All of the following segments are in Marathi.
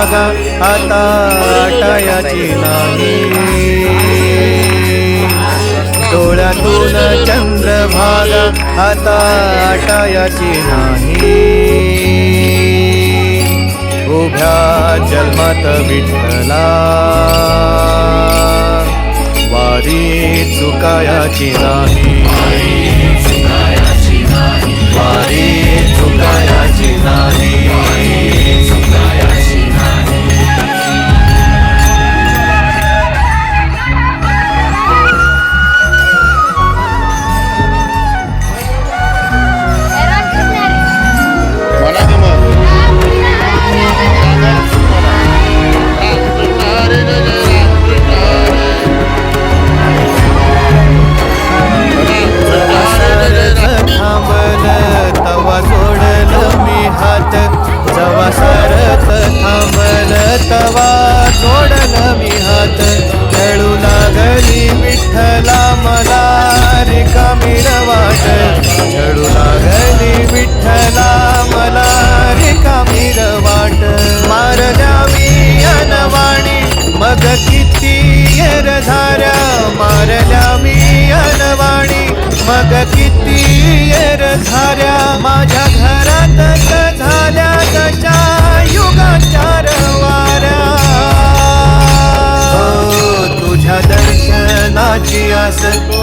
चंद्रभागा आता आटायाची नाही. डोळ्यातून चंद्रभागा आता आटायाची नाही. उभ्या जन्मात विठ्ठला वारी चुकायाची नाही. धारा मारल्या मी अनवाणी. मग किती येर धाऱ्या माझ्या घरातच झाल्या कशा युगाचार वाऱ्या हो, तुझ्या दर्शनाची आस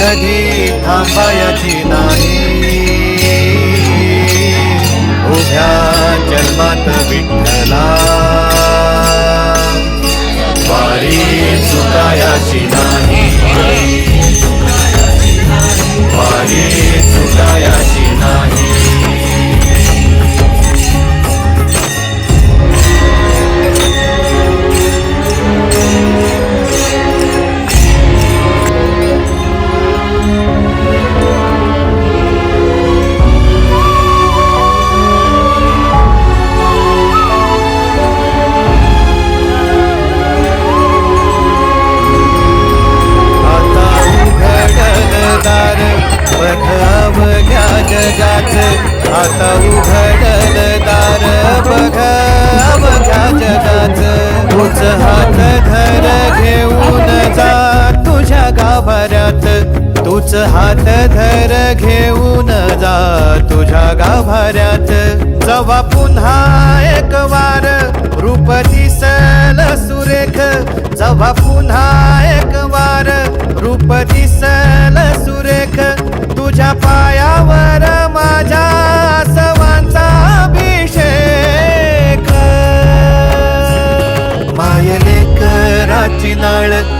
कधी थांबायची नाही. उभ्या जन्मात विठ्ठल चुकायाची नाही वारी तूच हात धर घेऊन जा तुझ्या गाभाऱ्यात. जवा पुन्हा एक वार रूप दिसल सुरेख. जवा पुन्हा एक वार रूप दिसल सुरेख. तुझ्या पायावर माझ्या सवांचा अभिषेक. मायले कराची नाळ